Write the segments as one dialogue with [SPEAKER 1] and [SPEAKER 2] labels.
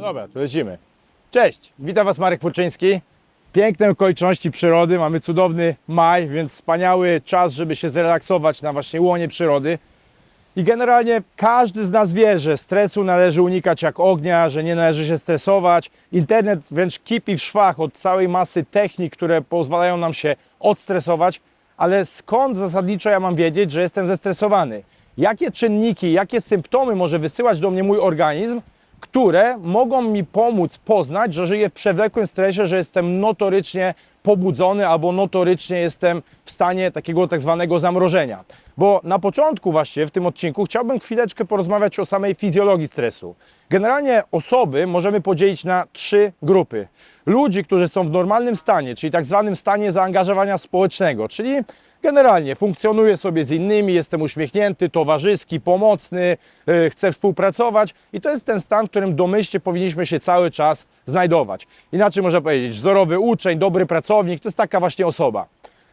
[SPEAKER 1] No dobra, to lecimy. Cześć, witam Was Marek Purczyński. Piękne okoliczności przyrody, mamy cudowny maj, więc wspaniały czas, żeby się zrelaksować na właśnie łonie przyrody. I generalnie każdy z nas wie, że stresu należy unikać jak ognia, że nie należy się stresować. Internet wręcz kipi w szwach od całej masy technik, które pozwalają nam się odstresować, ale skąd zasadniczo ja mam wiedzieć, że jestem zestresowany? Jakie czynniki, jakie symptomy może wysyłać do mnie mój organizm, które mogą mi pomóc poznać, że żyję w przewlekłym stresie, że jestem notorycznie pobudzony albo notorycznie jestem w stanie takiego tak zwanego zamrożenia. Bo na początku właśnie w tym odcinku chciałbym chwileczkę porozmawiać o samej fizjologii stresu. Generalnie osoby możemy podzielić na trzy grupy. Ludzi, którzy są w normalnym stanie, czyli tak zwanym stanie zaangażowania społecznego, czyli Generalnie funkcjonuję sobie z innymi, jestem uśmiechnięty, towarzyski, pomocny, yy, chcę współpracować i to jest ten stan, w którym domyślnie powinniśmy się cały czas znajdować. Inaczej można powiedzieć, wzorowy uczeń, dobry pracownik, to jest taka właśnie osoba.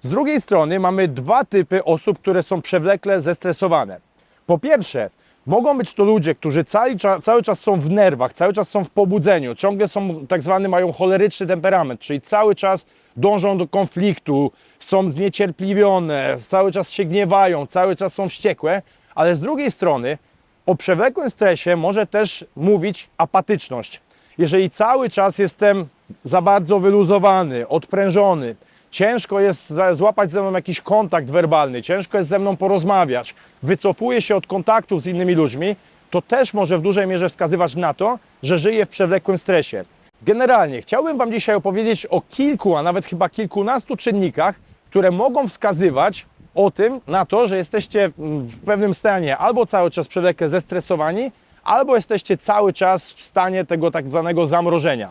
[SPEAKER 1] Z drugiej strony mamy dwa typy osób, które są przewlekle zestresowane. Po pierwsze, mogą być to ludzie, którzy cały, cały czas są w nerwach, cały czas są w pobudzeniu, ciągle są tak zwany, mają choleryczny temperament, czyli cały czas dążą do konfliktu, są zniecierpliwione, cały czas się gniewają, cały czas są wściekłe, ale z drugiej strony o przewlekłym stresie może też mówić apatyczność. Jeżeli cały czas jestem za bardzo wyluzowany, odprężony, ciężko jest złapać ze mną jakiś kontakt werbalny, ciężko jest ze mną porozmawiać, wycofuję się od kontaktów z innymi ludźmi, to też może w dużej mierze wskazywać na to, że żyję w przewlekłym stresie. Generalnie chciałbym Wam dzisiaj opowiedzieć o kilku, a nawet chyba kilkunastu czynnikach, które mogą wskazywać o tym, na to, że jesteście mm, w pewnym stanie albo cały czas przewlekle zestresowani, albo jesteście cały czas w stanie tego tak zwanego zamrożenia.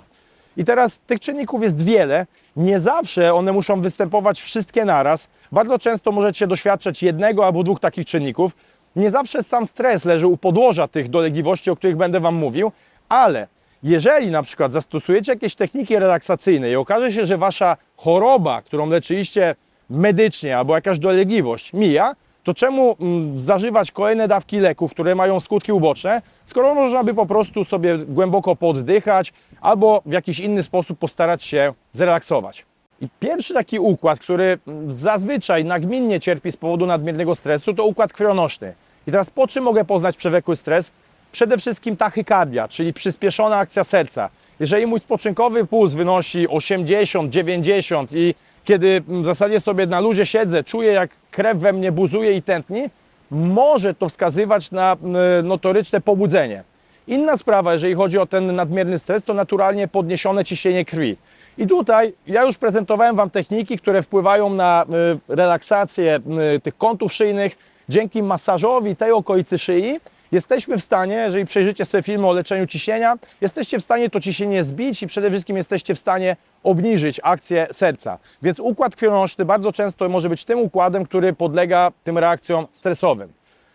[SPEAKER 1] I teraz tych czynników jest wiele. Nie zawsze one muszą występować wszystkie naraz. Bardzo często możecie doświadczać jednego albo dwóch takich czynników. Nie zawsze sam stres leży u podłoża tych dolegliwości, o których będę Wam mówił, ale jeżeli na przykład zastosujecie jakieś techniki relaksacyjne i okaże się, że Wasza choroba, którą leczyliście medycznie albo jakaś dolegliwość mija, to czemu mm, zażywać kolejne dawki leków, które mają skutki uboczne, skoro można by po prostu sobie głęboko poddychać albo w jakiś inny sposób postarać się zrelaksować. I pierwszy taki układ, który mm, zazwyczaj nagminnie cierpi z powodu nadmiernego stresu, to układ krwionośny. I teraz po czym mogę poznać przewlekły stres? Przede wszystkim tachykardia, czyli przyspieszona akcja serca. Jeżeli mój spoczynkowy puls wynosi 80, 90 i kiedy w zasadzie sobie na luzie siedzę, czuję jak krew we mnie buzuje i tętni, może to wskazywać na e, notoryczne pobudzenie. Inna sprawa, jeżeli chodzi o ten nadmierny stres, to naturalnie podniesione ciśnienie krwi. I tutaj ja już prezentowałem Wam techniki, które wpływają na y, relaksację y, tych kątów szyjnych. Dzięki masażowi tej okolicy szyi jesteśmy w stanie, jeżeli przejrzycie sobie filmy o leczeniu ciśnienia, jesteście w stanie to ciśnienie zbić i przede wszystkim jesteście w stanie obniżyć akcję serca. Więc układ krwionośny bardzo często może być tym układem, który podlega tym reakcjom stresowym.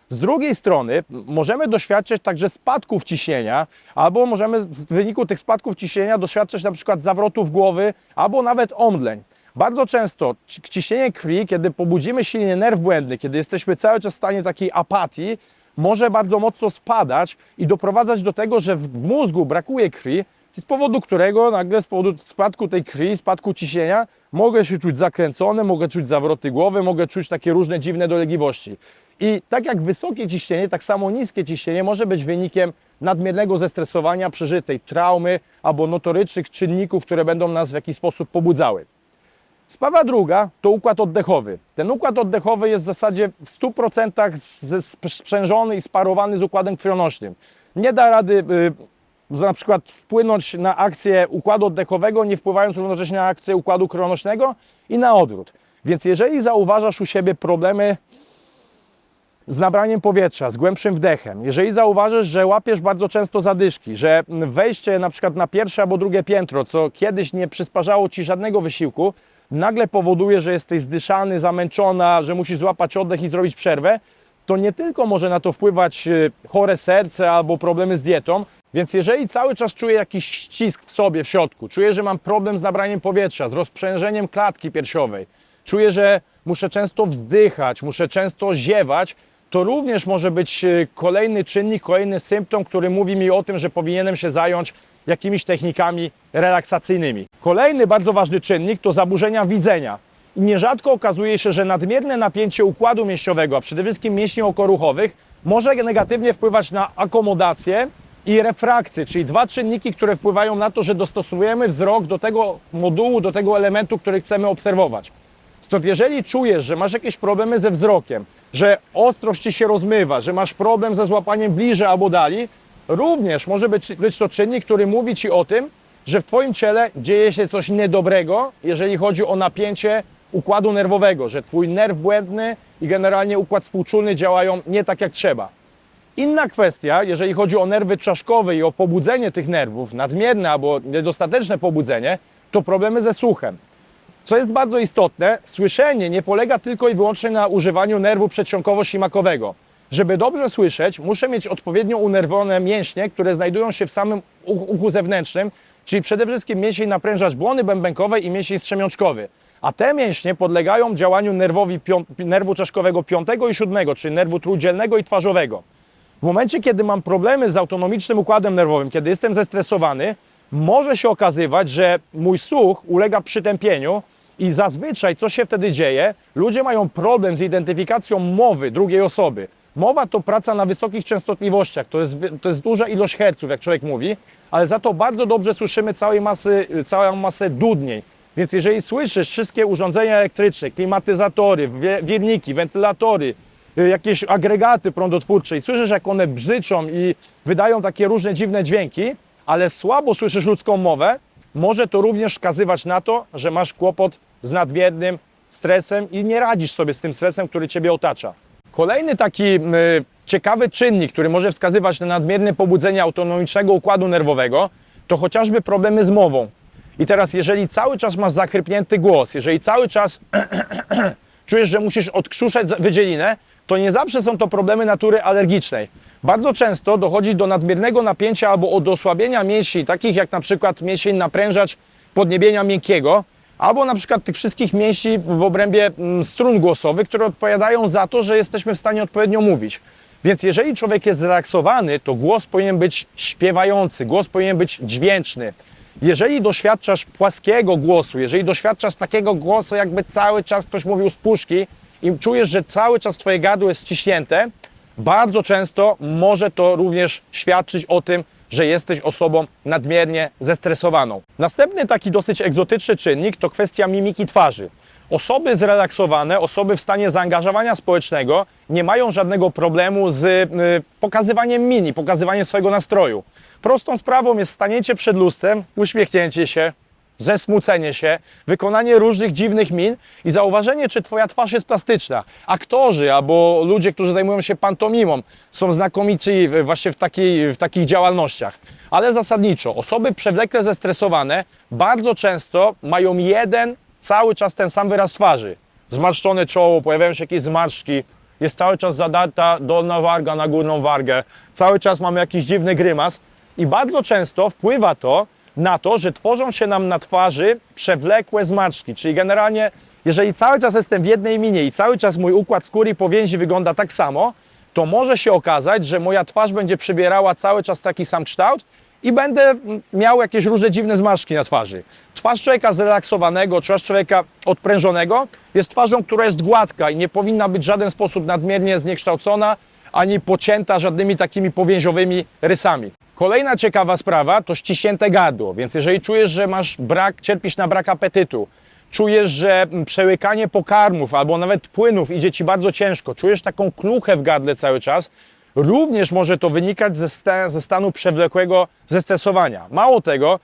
[SPEAKER 1] Z drugiej strony możemy doświadczyć także spadków ciśnienia, albo możemy w wyniku tych spadków ciśnienia doświadczać na przykład zawrotów głowy, albo nawet omdleń. Bardzo często ci- ciśnienie krwi, kiedy pobudzimy silnie nerw błędny, kiedy jesteśmy cały czas w stanie takiej apatii, może bardzo mocno spadać i doprowadzać do tego, że w mózgu brakuje krwi, z powodu którego nagle z powodu spadku tej krwi, spadku ciśnienia, mogę się czuć zakręcony, mogę czuć zawroty głowy, mogę czuć takie różne dziwne dolegliwości. I tak jak wysokie ciśnienie, tak samo niskie ciśnienie może być wynikiem nadmiernego zestresowania, przeżytej traumy albo notorycznych czynników, które będą nas w jakiś sposób pobudzały. Sprawa druga to układ oddechowy. Ten układ oddechowy jest w zasadzie w 100% z- z- sprzężony i sparowany z układem krwionośnym. Nie da rady y, na przykład wpłynąć na akcję układu oddechowego, nie wpływając równocześnie na akcję układu krwionośnego i na odwrót. Więc jeżeli zauważasz u siebie problemy z nabraniem powietrza, z głębszym wdechem, jeżeli zauważysz, że łapiesz bardzo często zadyszki, że wejście na przykład na pierwsze albo drugie piętro, co kiedyś nie przysparzało Ci żadnego wysiłku, nagle powoduje, że jesteś zdyszany, zamęczona, że musisz złapać oddech i zrobić przerwę, to nie tylko może na to wpływać y, chore serce albo problemy z dietą, więc jeżeli cały czas czuję jakiś ścisk w sobie, w środku, czuję, że mam problem z nabraniem powietrza, z rozprzężeniem klatki piersiowej, czuję, że muszę często wzdychać, muszę często ziewać, to również może być e, kolejny czynnik, kolejny symptom, który mówi mi o tym, że powinienem się zająć jakimiś technikami relaksacyjnymi. Kolejny bardzo ważny czynnik to zaburzenia widzenia. I nierzadko okazuje się, że nadmierne napięcie układu mięśniowego, a przede wszystkim mięśni okoruchowych, może negatywnie wpływać na akomodację i refrakcję, czyli dwa czynniki, które wpływają na to, że dostosujemy wzrok do tego modułu, do tego elementu, który chcemy obserwować. Stąd jeżeli czujesz, że masz jakieś problemy ze wzrokiem, że ostrość ci się rozmywa, że masz problem ze złapaniem bliżej albo dali, również może być, być to czynnik, który mówi ci o tym, że w twoim ciele dzieje się coś niedobrego, jeżeli chodzi o napięcie układu nerwowego, że twój nerw błędny i generalnie układ współczulny działają nie tak jak trzeba. Inna kwestia, jeżeli chodzi o nerwy czaszkowe i o pobudzenie tych nerwów, nadmierne albo niedostateczne pobudzenie, to problemy ze słuchem. Co jest bardzo istotne, słyszenie nie polega tylko i wyłącznie na używaniu nerwu przedsionkowo-ślimakowego. Żeby dobrze słyszeć, muszę mieć odpowiednio unerwowane mięśnie, które znajdują się w samym uchu, zewnętrznym, czyli przede wszystkim mięsień naprężacz błony bębenkowej i mięsień strzemiączkowy. A te mięśnie podlegają działaniu nerwowi nerwu czaszkowego 5 i 7, czyli nerwu trójdzielnego i twarzowego. W momencie, kiedy mam problemy z autonomicznym układem nerwowym, kiedy jestem zestresowany, może się okazywać, że mój słuch ulega przytępieniu i zazwyczaj co się wtedy dzieje? Ludzie mają problem z identyfikacją mowy drugiej osoby. Mowa to praca na wysokich częstotliwościach, to jest, to jest duża ilość herców, jak człowiek mówi, ale za to bardzo dobrze słyszymy całej masy, całą masę dudnień. Więc jeżeli słyszysz wszystkie urządzenia elektryczne, klimatyzatory, wirniki, wentylatory, jakieś agregaty prądotwórcze i słyszysz, jak one brzyczą i wydają takie różne dziwne dźwięki, ale słabo słyszysz ludzką mowę, może to również wskazywać na to, że masz kłopot z nadmiernym stresem i nie radzisz sobie z tym stresem, który ciebie otacza. Kolejny taki y, ciekawy czynnik, który może wskazywać na nadmierne pobudzenie autonomicznego układu nerwowego, to chociażby problemy z mową. I teraz, jeżeli cały czas masz zachrypnięty głos, jeżeli cały czas czujesz, że musisz odkrztuszać za- wydzielinę, to nie zawsze są to problemy natury alergicznej. Bardzo często dochodzi do nadmiernego napięcia albo od osłabienia mięśni, takich jak na przykład mięsień naprężacz podniebienia miękkiego, albo na przykład tych wszystkich mięśni w obrębie mm, strun głosowych, które odpowiadają za to, że jesteśmy w stanie odpowiednio mówić. Więc jeżeli człowiek jest zrelaksowany, to głos powinien być śpiewający, głos powinien być dźwięczny. Jeżeli doświadczasz płaskiego głosu, jeżeli doświadczasz takiego głosu, jakby cały czas ktoś mówił z puszki i czujesz, że cały czas twoje gardło jest ściśnięte, bardzo często może to również świadczyć o tym, że jesteś osobą nadmiernie zestresowaną. Następny taki dosyć egzotyczny czynnik to kwestia mimiki twarzy. Osoby zrelaksowane, osoby w stanie zaangażowania społecznego nie mają żadnego problemu z y, pokazywaniem mini, pokazywaniem swojego nastroju. Prostą sprawą jest stanięcie przed lustrem, uśmiechnięcie się, zesmucenie się, wykonanie różnych dziwnych min i zauważenie, czy Twoja twarz jest plastyczna. Aktorzy albo ludzie, którzy zajmują się pantomimą, są znakomici właśnie w, takiej, w takich działalnościach. Ale zasadniczo, osoby przewlekle zestresowane bardzo często mają jeden, cały czas ten sam wyraz twarzy. Zmarszczone czoło, pojawiają się jakieś zmarszczki, jest cały czas zadarta dolna warga na górną wargę, cały czas mamy jakiś dziwny grymas i bardzo często wpływa to na to, że tworzą się nam na twarzy przewlekłe zmarszczki, czyli generalnie jeżeli cały czas jestem w jednej minie i cały czas mój układ skóry i powięzi wygląda tak samo, to może się okazać, że moja twarz będzie przybierała cały czas taki sam kształt i będę miał jakieś różne dziwne zmarszczki na twarzy. Twarz człowieka zrelaksowanego, twarz człowieka odprężonego jest twarzą, która jest gładka i nie powinna być w żaden sposób nadmiernie zniekształcona ani pocięta żadnymi takimi powięziowymi rysami. Kolejna ciekawa sprawa to ściśnięte gardło, więc jeżeli czujesz, że masz brak, cierpisz na brak apetytu, czujesz, że mm, przełykanie pokarmów albo nawet płynów idzie ci bardzo ciężko, czujesz taką kluchę w gardle cały czas, również może to wynikać ze, ze stanu przewlekłego zestresowania. Mało tego,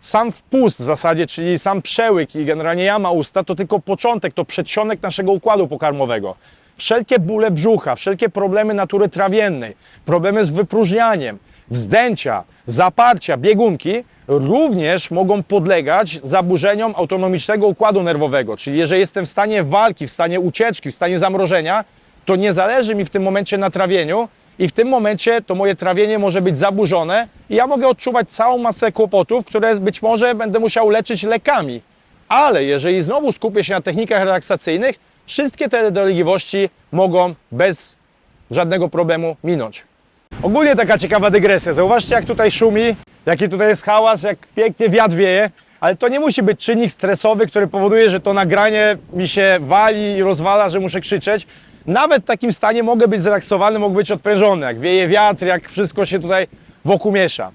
[SPEAKER 1] sam wpust w zasadzie, czyli sam przełyk i generalnie jama usta, to tylko początek, to przedsionek naszego układu pokarmowego. Wszelkie bóle brzucha, wszelkie problemy natury trawiennej, problemy z wypróżnianiem, wzdęcia, zaparcia, biegunki również mogą podlegać zaburzeniom autonomicznego układu nerwowego. Czyli jeżeli jestem w stanie walki, w stanie ucieczki, w stanie zamrożenia, to nie zależy mi w tym momencie na trawieniu i w tym momencie to moje trawienie może być zaburzone i ja mogę odczuwać całą masę kłopotów, które być może będę musiał leczyć lekami. Ale jeżeli znowu skupię się na technikach relaksacyjnych, wszystkie te dolegliwości mogą bez żadnego problemu minąć. Ogólnie taka ciekawa dygresja. Zauważcie, jak tutaj szumi. jaki tutaj jest hałas, jak pięknie wiatr wieje, ale to nie musi być czynnik stresowy, który powoduje, że to nagranie mi się wali i rozwala, że muszę krzyczeć. Nawet w takim stanie mogę być zrelaksowany, mogę być odprężony, jak wieje wiatr, jak wszystko się tutaj wokół miesza.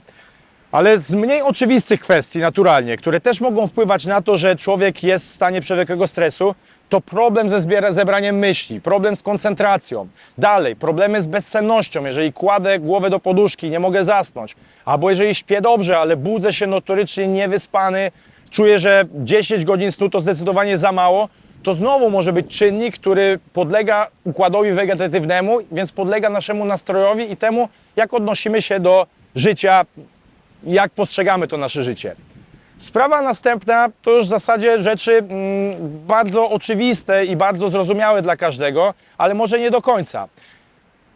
[SPEAKER 1] Ale z mniej oczywistych kwestii, naturalnie, które też mogą wpływać na to, że człowiek jest w stanie przewlekłego stresu, to problem ze zebraniem myśli, problem z koncentracją. Dalej, problemy z bezsennością, jeżeli kładę głowę do poduszki, nie mogę zasnąć. Albo jeżeli śpię dobrze, ale budzę się notorycznie niewyspany, czuję, że 10 godzin snu to zdecydowanie za mało, to znowu może być czynnik, który podlega układowi wegetatywnemu, więc podlega naszemu nastrojowi i temu, jak odnosimy się do życia, jak postrzegamy to nasze życie. Sprawa następna to już w zasadzie rzeczy mm, bardzo oczywiste i bardzo zrozumiałe dla każdego, ale może nie do końca.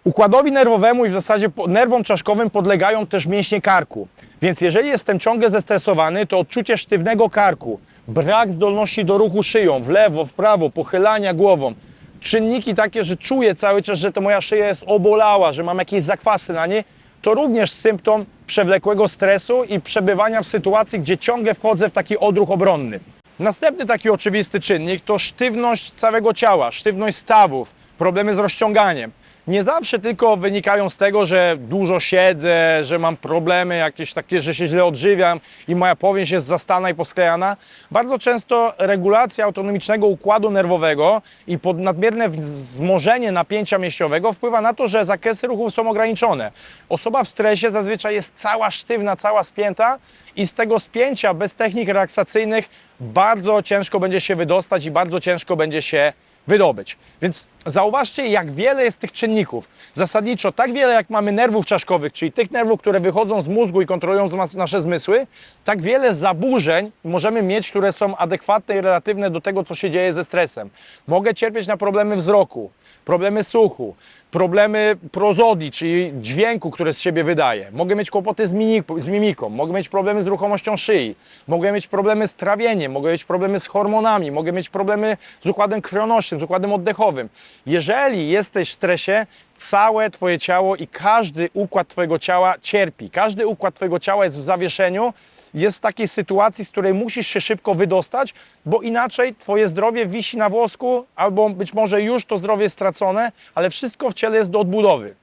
[SPEAKER 1] Układowi nerwowemu i w zasadzie nerwom czaszkowym podlegają też mięśnie karku. Więc jeżeli jestem ciągle zestresowany, to odczucie sztywnego karku, brak zdolności do ruchu szyją w lewo, w prawo, pochylania głową, czynniki takie, że czuję cały czas, że to moja szyja jest obolała, że mam jakieś zakwasy na niej, to również symptom przewlekłego stresu i przebywania w sytuacji, gdzie ciągle wchodzę w taki odruch obronny. Następny taki oczywisty czynnik to sztywność całego ciała, sztywność stawów, problemy z rozciąganiem. Nie zawsze tylko wynikają z tego, że dużo siedzę, że mam problemy jakieś takie, że się źle odżywiam i moja powieść jest zastana i posklejana. Bardzo często regulacja autonomicznego układu nerwowego i nadmierne wzmożenie napięcia mięśniowego wpływa na to, że zakresy ruchów są ograniczone. Osoba w stresie zazwyczaj jest cała sztywna, cała spięta i z tego spięcia bez technik relaksacyjnych bardzo ciężko będzie się wydostać i bardzo ciężko będzie się wydobyć. Więc zauważcie, jak wiele jest tych czynników. Zasadniczo tak wiele, jak mamy nerwów czaszkowych, czyli tych nerwów, które wychodzą z mózgu i kontrolują nasze zmysły, tak wiele zaburzeń możemy mieć, które są adekwatne i relatywne do tego, co się dzieje ze stresem. Mogę cierpieć na problemy wzroku, problemy słuchu, problemy prozodii, czyli dźwięku, które z siebie wydaje. Mogę mieć kłopoty z, z mimiką, mogę mieć problemy z ruchomością szyi, mogę mieć problemy z trawieniem, mogę mieć problemy z hormonami, mogę mieć problemy z układem krwionośnym, z układem oddechowym. Jeżeli jesteś w stresie, całe Twoje ciało i każdy układ Twojego ciała cierpi. Każdy układ Twojego ciała jest w zawieszeniu, jest w takiej sytuacji, z której musisz się szybko wydostać, bo inaczej Twoje zdrowie wisi na włosku, albo być może już to zdrowie jest stracone, ale wszystko w ciele jest do odbudowy.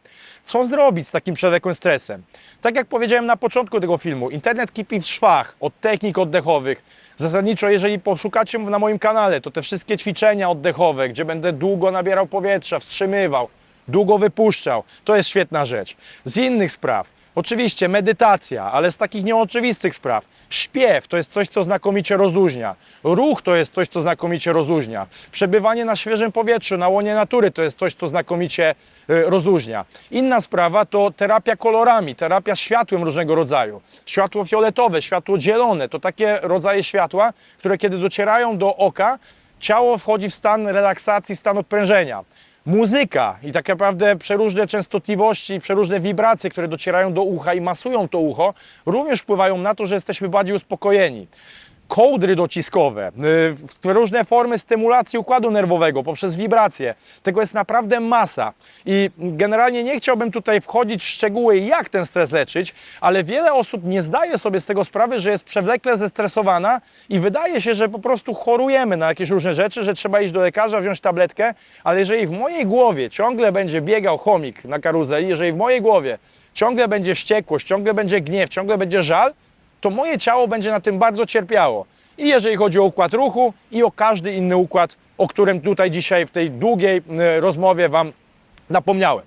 [SPEAKER 1] Co zrobić z takim przewlekłym stresem? Tak jak powiedziałem na początku tego filmu, internet kipi w szwach od technik oddechowych. Zasadniczo, jeżeli poszukacie na moim kanale, to te wszystkie ćwiczenia oddechowe, gdzie będę długo nabierał powietrza, wstrzymywał, długo wypuszczał, to jest świetna rzecz. Z innych spraw, oczywiście medytacja, ale z takich nieoczywistych spraw, śpiew to jest coś, co znakomicie rozluźnia. Ruch to jest coś, co znakomicie rozluźnia. Przebywanie na świeżym powietrzu, na łonie natury to jest coś, co znakomicie y, rozluźnia. Inna sprawa to terapia kolorami, terapia światłem różnego rodzaju. Światło fioletowe, światło zielone to takie rodzaje światła, które kiedy docierają do oka, ciało wchodzi w stan relaksacji, stan odprężenia. Muzyka i tak naprawdę przeróżne częstotliwości, przeróżne wibracje, które docierają do ucha i masują to ucho, również wpływają na to, że jesteśmy bardziej uspokojeni. Kołdry dociskowe, y, różne formy stymulacji układu nerwowego poprzez wibracje. Tego jest naprawdę masa. I generalnie nie chciałbym tutaj wchodzić w szczegóły, jak ten stres leczyć, ale wiele osób nie zdaje sobie z tego sprawy, że jest przewlekle zestresowana i wydaje się, że po prostu chorujemy na jakieś różne rzeczy, że trzeba iść do lekarza, wziąć tabletkę, ale jeżeli w mojej głowie ciągle będzie biegał chomik na karuzeli, jeżeli w mojej głowie ciągle będzie wściekłość, ciągle będzie gniew, ciągle będzie żal, to moje ciało będzie na tym bardzo cierpiało. I jeżeli chodzi o układ ruchu, i o każdy inny układ, o którym tutaj dzisiaj w tej długiej rozmowie Wam napomniałem.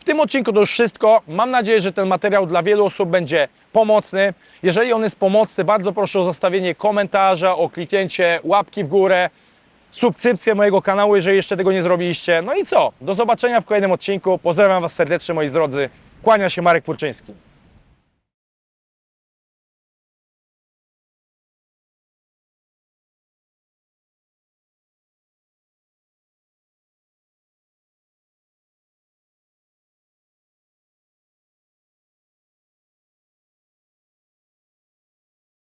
[SPEAKER 1] W tym odcinku to już wszystko. Mam nadzieję, że ten materiał dla wielu osób będzie pomocny. Jeżeli on jest pomocny, bardzo proszę o zostawienie komentarza, o kliknięcie łapki w górę, subskrypcję mojego kanału, jeżeli jeszcze tego nie zrobiliście. No i co? Do zobaczenia w kolejnym odcinku. Pozdrawiam Was serdecznie, moi drodzy. Kłania się Marek Purczyński.